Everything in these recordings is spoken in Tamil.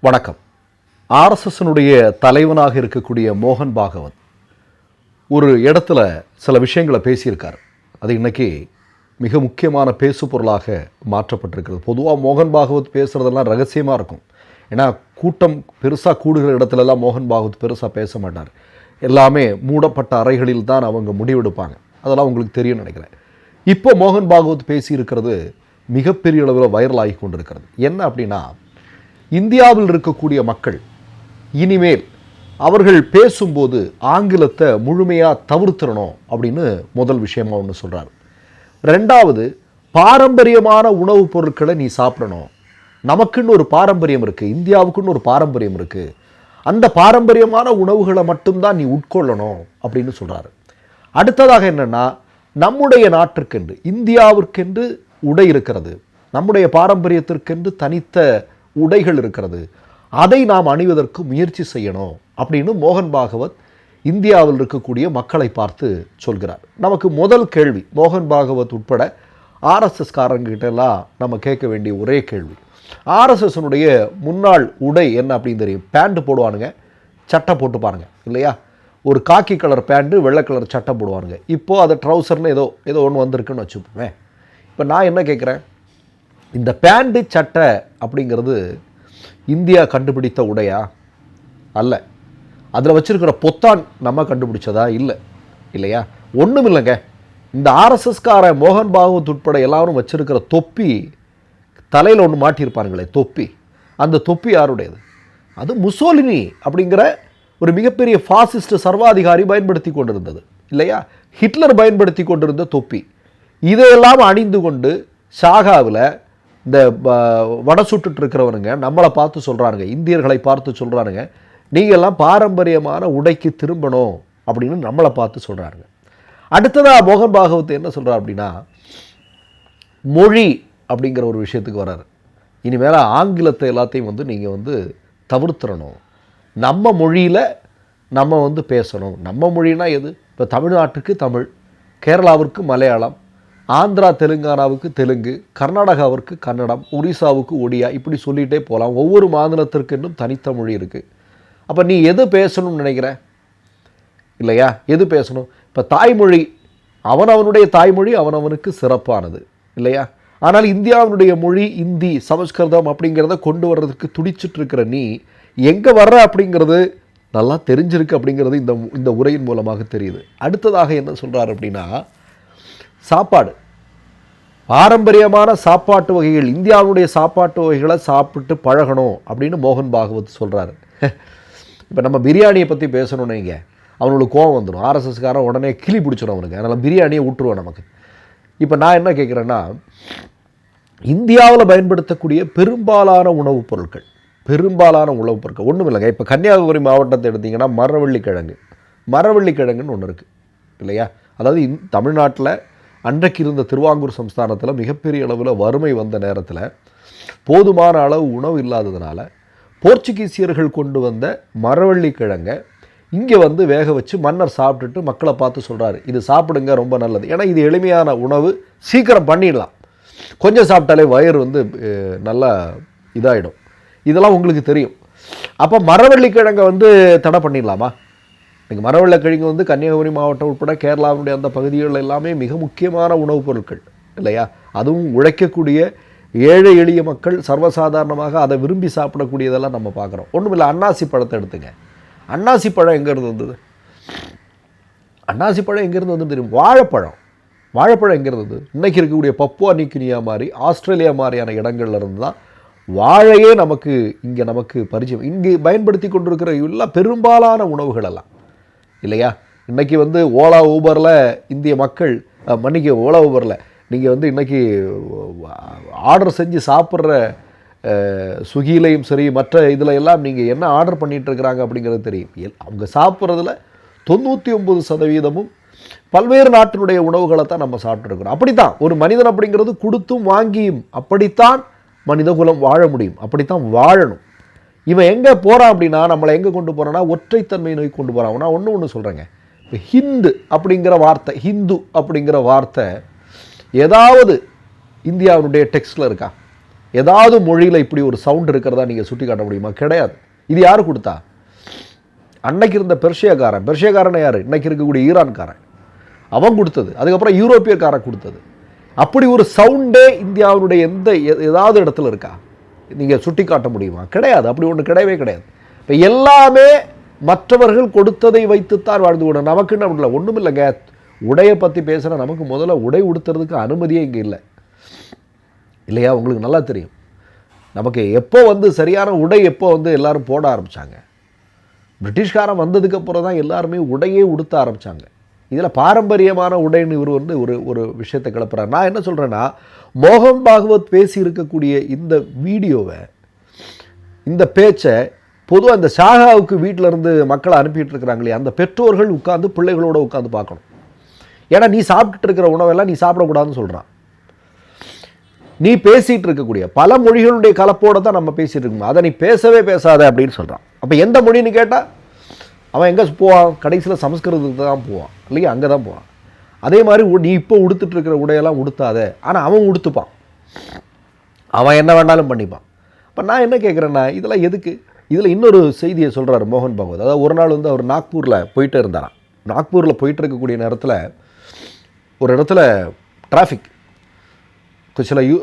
வணக்கம். ஆர்எஸ்எஸ்னுடைய தலைவனாக இருக்கக்கூடிய மோகன் பாகவத் ஒரு இடத்துல சில விஷயங்களை பேசியிருக்கார். அது இன்றைக்கி மிக முக்கியமான பேசு பொருளாக மாற்றப்பட்டிருக்கிறது. பொதுவாக மோகன் பாகவத் பேசுகிறதெல்லாம் ரகசியமாக இருக்கும். ஏன்னா கூட்டம் பெருசாக கூடுகிற இடத்துலலாம் மோகன் பாகவத் பெருசாக பேச மாட்டார். எல்லாமே மூடப்பட்ட அறைகளில் தான் அவங்க முடிவெடுப்பாங்க. அதெல்லாம் உங்களுக்கு தெரியும் நினைக்கிறேன். இப்போ மோகன் பாகவத் பேசியிருக்கிறது மிகப்பெரிய அளவில் வைரல் ஆகி கொண்டிருக்கிறது. என்ன அப்படின்னா இந்தியாவில் இருக்கக்கூடிய மக்கள் இனிமேல் அவர்கள் பேசும்போது ஆங்கிலத்தை முழுமையாக தவிர்த்துறணும் அப்படின்னு முதல் விஷயமா ஒன்று சொல்கிறார் ரெண்டாவது பாரம்பரியமான உணவுப் பொருட்களை நீ சாப்பிடணும். நமக்குன்னு ஒரு பாரம்பரியம் இருக்குது இந்தியாவுக்குன்னு ஒரு பாரம்பரியம் இருக்குது அந்த பாரம்பரியமான உணவுகளை மட்டும்தான் நீ உட்கொள்ளணும் அப்படின்னு சொல்கிறாரு அடுத்ததாக என்னென்னா நம்முடைய நாட்டிற்கென்று இந்தியாவிற்கென்று உடை இருக்கிறது. நம்முடைய பாரம்பரியத்திற்கென்று தனித்த உடைகள் இருக்கிறது. அதை நாம் அணிவதற்கு முயற்சி செய்யணும் அப்படின்னு மோகன் பாகவத் இந்தியாவில் இருக்கக்கூடிய மக்களை பார்த்து சொல்கிறார். நமக்கு முதல் கேள்வி மோகன் பாகவத் உட்பட ஆர்எஸ்எஸ் காரங்கிட்டெல்லாம் நம்ம கேட்க வேண்டிய ஒரே கேள்வி. ஆர்எஸ்எஸ்னுடைய முன்னாள் உடை என்ன அப்படின்னு தெரியும்? பேண்ட்டு போடுவானுங்க சட்டை போட்டு பாருங்க இல்லையா? ஒரு காக்கி கலர் பேண்ட்டு வெள்ளை கலர் சட்டை போடுவானுங்க. இப்போது அது ட்ரௌசர்னு ஏதோ ஏதோ ஒன்று வந்திருக்குன்னு வச்சுப்போமே இப்போ நான் என்ன கேட்குறேன்? இந்த பேண்ட்டு சட்டை அப்படிங்கிறது இந்தியா கண்டுபிடித்த உடையா? அல்ல. அதில் வச்சுருக்கிற பொத்தான் நம்ம கண்டுபிடிச்சதா? இல்லை. இல்லையா? ஒன்றும் இல்லைங்க. இந்த ஆர்எஸ்எஸ்கார மோகன் பாகவத் உட்பட எல்லாரும் வச்சுருக்கிற தொப்பி தலையில் ஒன்று மாட்டியிருப்பாருங்களே தொப்பி. அந்த தொப்பி யாருடையது? அது முசோலினி அப்படிங்கிற ஒரு மிகப்பெரிய ஃபாசிஸ்ட் சர்வாதிகாரி பயன்படுத்தி கொண்டிருந்தது. இல்லையா? ஹிட்லர் பயன்படுத்தி கொண்டிருந்த தொப்பி. இதையெல்லாம் அணிந்து கொண்டு ஷாகாவில் இந்த ப- வடை சுட்டுட்டு இருக்கிறவனுங்க நம்மளை பார்த்து சொல்கிறானுங்க இந்தியர்களை பார்த்து சொல்கிறாருங்க நீங்கள்லாம் பாரம்பரியமான உடைக்கு திரும்பணும் அப்படின்னு நம்மளை பார்த்து சொல்கிறாருங்க அடுத்ததாக மோகன் பாகவத் என்ன சொல்கிறார் அப்படின்னா மொழி அப்படிங்கிற ஒரு விஷயத்துக்கு வராரு இனிமேல் ஆங்கிலத்தை எல்லாத்தையும் வந்து நீங்கள் வந்து தவிர்த்துறணும் நம்ம மொழியில் நம்ம வந்து பேசணும். நம்ம மொழினா எது? இப்போ தமிழ்நாட்டுக்கு தமிழ் கேரளாவிற்கு மலையாளம் ஆந்திரா தெலுங்கானாவுக்கு தெலுங்கு கர்நாடகாவிற்கு கன்னடம் ஒரிசாவுக்கு ஒடியா இப்படி சொல்லிகிட்டே போகலாம். ஒவ்வொரு மாநிலத்திற்கு இன்னும் தனித்த மொழி இருக்குது அப்போ நீ எது பேசணும்னு நினைக்கிற? இல்லையா? எது பேசணும்? இப்போ தாய்மொழி அவனவனுடைய தாய்மொழி அவனவனுக்கு சிறப்பானது. இல்லையா? ஆனால் இந்தியாவினுடைய மொழி இந்தி சமஸ்கிருதம் அப்படிங்கிறத கொண்டு வர்றதுக்கு துடிச்சிட்டு இருக்கிற நீ எங்கே வர்ற அப்படிங்கிறது நல்லா தெரிஞ்சிருக்கு அப்படிங்கிறது இந்த இந்த உரையின் மூலமாக தெரியுது. அடுத்ததாக என்ன சொல்கிறார் அப்படின்னா சாப்பாடு. பாரம்பரியமான சாப்பாட்டு வகைகள் இந்தியாவுடைய சாப்பாட்டு வகைகளை சாப்பிட்டு பழகணும் அப்படின்னு மோகன் பாகவத் சொல்கிறாரு இப்போ நம்ம பிரியாணியை பற்றி பேசணும்னு இங்கே அவனுக்கு கோவம் வந்துடும் ஆர்எஸ்எஸ்காரன் உடனே கிளி பிடிச்சிடும் அவனுக்கு. அதனால் பிரியாணியை விட்டுருவோம் நமக்கு. இப்போ நான் என்ன கேட்குறேன்னா இந்தியாவில் பயன்படுத்தக்கூடிய பெரும்பாலான உணவுப் பொருட்கள் பெரும்பாலான உணவுப் பொருட்கள் ஒன்றும் இல்லைங்க. இப்போ கன்னியாகுமரி மாவட்டத்தை எடுத்திங்கன்னா மரவள்ளி கிழங்கு கிழங்குன்னு ஒன்று இருக்குது இல்லையா? அதாவது இந் தமிழ்நாட்டில் அன்றைக்கு இருந்த திருவாங்கூர் சம்ஸ்தானத்தில் மிகப்பெரிய அளவில் வறுமை வந்த நேரத்தில் போதுமான அளவு உணவு இல்லாததுனால போர்ச்சுகீசியர்கள் கொண்டு வந்த மரவள்ளி கிழங்கை இங்கே வந்து வேக வச்சு மன்னர் சாப்பிட்டுட்டு மக்களை பார்த்து சொல்கிறாரு இது சாப்பிடுங்க ரொம்ப நல்லது. ஏன்னா இது எளிமையான உணவு சீக்கிரம் பண்ணிடலாம். கொஞ்சம் சாப்பிட்டாலே வயிறு வந்து நல்லா இதாகிடும் இதெல்லாம் உங்களுக்கு தெரியும். அப்போ மரவள்ளி கிழங்கை வந்து தடை பண்ணிடலாமா? இன்னைக்கு மரவள்ளக்கிழங்கு வந்து கன்னியாகுமரி மாவட்டம் உட்பட கேரளாவினுடைய அந்த பகுதிகளில் எல்லாமே மிக முக்கியமான உணவுப் பொருட்கள் இல்லையா? அதுவும் உழைக்கக்கூடிய ஏழை எளிய மக்கள் சர்வசாதாரணமாக அதை விரும்பி சாப்பிடக்கூடியதெல்லாம் நம்ம பார்க்குறோம். ஒன்றும் இல்லை அன்னாசி பழத்தை எடுத்துங்க. அன்னாசி பழம் எங்கேருந்து வந்தது? அன்னாசி பழம் எங்கேருந்து வந்து தெரியும்? வாழைப்பழம். வாழைப்பழம் எங்கேருந்து வந்தது? இன்றைக்கி இருக்கக்கூடிய பப்புவா நியூகினியா மாதிரி ஆஸ்திரேலியா மாதிரியான இடங்கள்ல இருந்து தான் வாழையே நமக்கு இங்கே நமக்கு பரிச்சயம். இங்கே பயன்படுத்தி கொண்டிருக்கிற எல்லா பெரும்பாலான உணவுகளெல்லாம் இல்லையா? இன்னைக்கு வந்து ஓலா ஊபரில் இந்திய மக்கள் மன்னிக்க ஓலா ஊபரில் நீங்கள் வந்து இன்றைக்கி ஆர்டர் செஞ்சு சாப்பிட்ற சுகிலையும் சரி மற்ற இதில் எல்லாம் நீங்கள் என்ன ஆர்டர் பண்ணிகிட்ருக்கிறாங்க அப்படிங்கிறது தெரியும். எல்- அவங்க சாப்பிட்றதுல தொண்ணூற்றி ஒம்பது சதவீதமும் பல்வேறு நாட்டினுடைய உணவுகளை தான் நம்ம சாப்பிட்ருக்கிறோம் அப்படித்தான் ஒரு மனிதன் அப்படிங்கிறது கொடுத்தும் வாங்கியும் அப்படித்தான் மனிதகுலம் வாழ முடியும். அப்படித்தான் வாழணும். இவன் எங்கே போகிறான் அப்படின்னா நம்மளை எங்கே கொண்டு போகிறான்னா ஒற்றைத்தன்மை நோய் கொண்டு போகிறான் நான் ஒன்று ஒன்று சொல்கிறேங்க இப்போ ஹிந்து அப்படிங்கிற வார்த்தை ஹிந்து அப்படிங்கிற வார்த்தை ஏதாவது இந்தியாவுடைய டெக்ஸ்டில் இருக்கா? ஏதாவது மொழியில் இப்படி ஒரு சவுண்ட் இருக்கிறதா நீங்கள் சுட்டி காட்ட முடியுமா? கிடையாது. இது யார் கொடுத்தா? அன்னைக்கு இருந்த பெர்ஷியாக்காரன். பெர்ஷியாக்காரன் யார்? இன்னைக்கு இருக்கக்கூடிய ஈரான்காரன். அவன் கொடுத்தது. அதுக்கப்புறம் யூரோப்பியக்காரன் கொடுத்தது. அப்படி ஒரு சவுண்டே இந்தியாவினுடைய எந்த ஏதாவது இடத்துல இருக்கா? நீங்கள் சுட்டி காட்ட முடியுமா? கிடையாது. அப்படி ஒன்று கிடையவே கிடையாது. இப்போ எல்லாமே மற்றவர்கள் கொடுத்ததை வைத்துத்தான் வாழ்ந்து கூட நமக்கு என்ன இல்லை. ஒன்றும் இல்லைங்க. உடையை பற்றி பேசுகிற நமக்கு முதல்ல உடை உடுத்துறதுக்கு அனுமதியே இங்கே இல்லை. இல்லையா? உங்களுக்கு நல்லா தெரியும். நமக்கு எப்போ வந்து சரியான உடை எப்போ வந்து எல்லாரும் போட ஆரம்பிச்சாங்க. பிரிட்டிஷ்காரன் வந்ததுக்கப்புறம் தான் எல்லாருமே உடையே உடுத்த ஆரம்பிச்சாங்க. இதில் பாரம்பரியமான உடைன்னு இவர் வந்து ஒரு ஒரு விஷயத்தை கிளப்புறார். நான் என்ன சொல்கிறேன்னா மோகன் பாகவத் பேசி இருக்கக்கூடிய இந்த வீடியோவை இந்த பேச்சை பொதுவாக அந்த ஷாகாவுக்கு வீட்டில் இருந்து மக்களை அனுப்பிட்டு இருக்கிறாங்களே அந்த பெற்றோர்கள் உட்காந்து பிள்ளைகளோட உட்காந்து பார்க்கணும். ஏன்னா நீ சாப்பிட்டுட்டு இருக்கிற உணவெல்லாம் நீ சாப்பிடக்கூடாதுன்னு சொல்கிறான் நீ பேசிகிட்டு இருக்கக்கூடிய பல மொழிகளுடைய கலப்போட தான் நம்ம பேசிகிட்டு இருக்கோம். அதை நீ பேசவே பேசாத அப்படின்னு சொல்கிறான் அப்போ எந்த மொழின்னு கேட்டால் அவன் எங்கே போவான்? கடைசியில் சமஸ்கிருதத்துக்கு தான் போவான். இல்லையா? அங்கே தான் போவான் அதே மாதிரி நீ இப்போ உடுத்துட்ருக்கிற உடையெல்லாம் உடுத்தாத. ஆனால் அவன் உடுத்துப்பான். அவன் என்ன வேணாலும் பண்ணிப்பான். இப்போ நான் என்ன கேட்குறேன்னா இதெல்லாம் எதுக்கு? இதில் இன்னொரு செய்தியை சொல்கிறாரு மோகன் பகவத். அதாவது ஒரு நாள் வந்து அவர் நாக்பூரில் போயிட்டே இருந்தாராம். நாக்பூரில் போயிட்டு இருக்கக்கூடிய நேரத்தில் ஒரு இடத்துல டிராஃபிக் சில யூ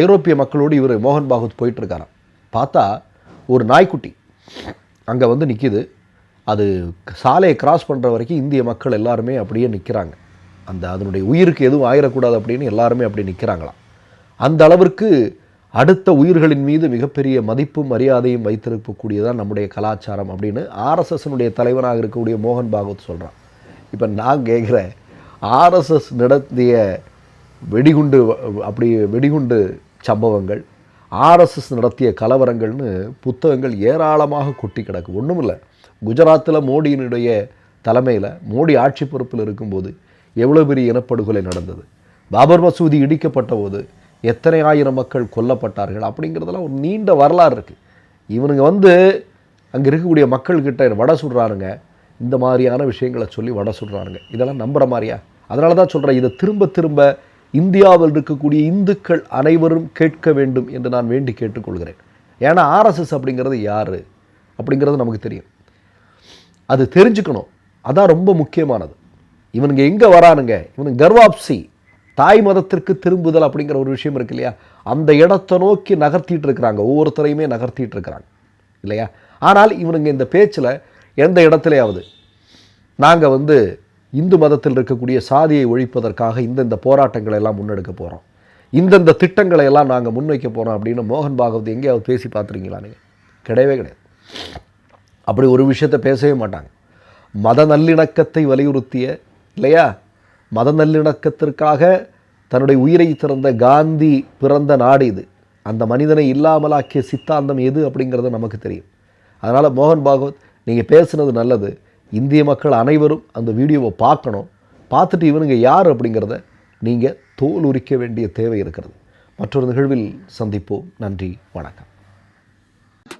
ஐரோப்பிய மக்களோடு இவர் மோகன் பாகவத் போயிட்டுருக்காராம் பார்த்தா ஒரு நாய்க்குட்டி அங்கே வந்து நிற்கிது அது சாலையை கிராஸ் பண்ணுற வரைக்கும் இந்திய மக்கள் எல்லாருமே அப்படியே நிற்கிறாங்க அந்த அதனுடைய உயிருக்கு எதுவும் ஆயிடக்கூடாது அப்படின்னு எல்லாருமே அப்படி நிற்கிறாங்களாம் அந்த அளவிற்கு அடுத்த உயிர்களின் மீது மிகப்பெரிய மதிப்பும் மரியாதையும் வைத்திருக்கக்கூடியதான் நம்முடைய கலாச்சாரம் அப்படின்னு ஆர்எஸ்எஸ்னுடைய தலைவனாக இருக்கக்கூடிய மோகன் பாகவத் சொல்கிறான் இப்போ நான் கேட்குறேன் ஆர்எஸ்எஸ் நடத்திய வெடிகுண்டு அப்படி வெடிகுண்டு சம்பவங்கள் ஆர்எஸ்எஸ் நடத்திய கலவரங்கள்னு புத்தகங்கள் ஏராளமாக கொட்டி கிடக்கு. ஒன்றும் இல்லை குஜராத்தில் மோடியினுடைய தலைமையில் மோடி ஆட்சி பொறுப்பில் இருக்கும்போது எவ்வளோ பெரிய இனப்படுகொலை நடந்தது? பாபர் மசூதி இடிக்கப்பட்ட போது எத்தனை ஆயிரம் மக்கள் கொல்லப்பட்டார்கள்? அப்படிங்கிறதெல்லாம் ஒரு நீண்ட வரலாறு இருக்குது இவனுங்க வந்து அங்கே இருக்கக்கூடிய மக்கள்கிட்ட வடை சுடுறாருங்க இந்த மாதிரியான விஷயங்களை சொல்லி வடை சுடுறானுங்க. இதெல்லாம் நம்புற மாதிரியா? அதனால தான் சொல்கிறேன் இதை திரும்ப திரும்ப இந்தியாவில் இருக்கக்கூடிய இந்துக்கள் அனைவரும் கேட்க வேண்டும் என்று நான் வேண்டி கேட்டுக்கொள்கிறேன். ஏன்னா ஆர்எஸ்எஸ் அப்படிங்கிறது யார்? அப்படிங்கிறது நமக்கு தெரியும். அது தெரிஞ்சுக்கணும். அதான் ரொம்ப முக்கியமானது. இவனுங்க எங்கே வரானுங்க? இவனுங்க கர்வாப்சி. தாய் மதத்திற்கு திரும்புதல் அப்படிங்கிற ஒரு விஷயம் இருக்கு இல்லையா? அந்த இடத்தை நோக்கி நகர்த்திட்டு இருக்கிறாங்க. ஒவ்வொருத்தரையுமே நகர்த்திட்டு இருக்கிறாங்க. இல்லையா? ஆனால் இவனுங்க இந்த பேச்சில் எந்த இடத்துலையாவது நாங்கள் வந்து இந்து மதத்தில் இருக்கக்கூடிய சாதியை ஒழிப்பதற்காக இந்தந்த போராட்டங்களை எல்லாம் முன்னெடுக்க போகிறோம் இந்தந்த திட்டங்களை எல்லாம் நாங்கள் முன்வைக்க போகிறோம் அப்படின்னு மோகன் பாகவத் எங்கேயாவது பேசி பார்த்துருக்கீங்களா நீங்கள் கிடையவே கிடையாது. அப்படி ஒரு விஷயத்தை பேசவே மாட்டாங்க. மத நல்லிணக்கத்தை வலியுறுத்திய இல்லையா? மத நல்லிணக்கத்திற்காக தன்னுடைய உயிரை திறந்த காந்தி பிறந்த நாடு இது. அந்த மனிதனை இல்லாமலாக்கிய சித்தாந்தம் எது அப்படிங்கிறது நமக்கு தெரியும். அதனால் மோகன் பாகவத் நீங்கள் பேசுனது நல்லது. இந்திய மக்கள் அனைவரும் அந்த வீடியோவை பார்க்கணும். பார்த்துட்டு இவனுங்க யார் அப்படிங்கிறத நீங்கள் தோல் உரிக்க வேண்டிய தேவை இருக்கிறது. மற்றொரு நிகழ்வில் சந்திப்போம். நன்றி. வணக்கம்.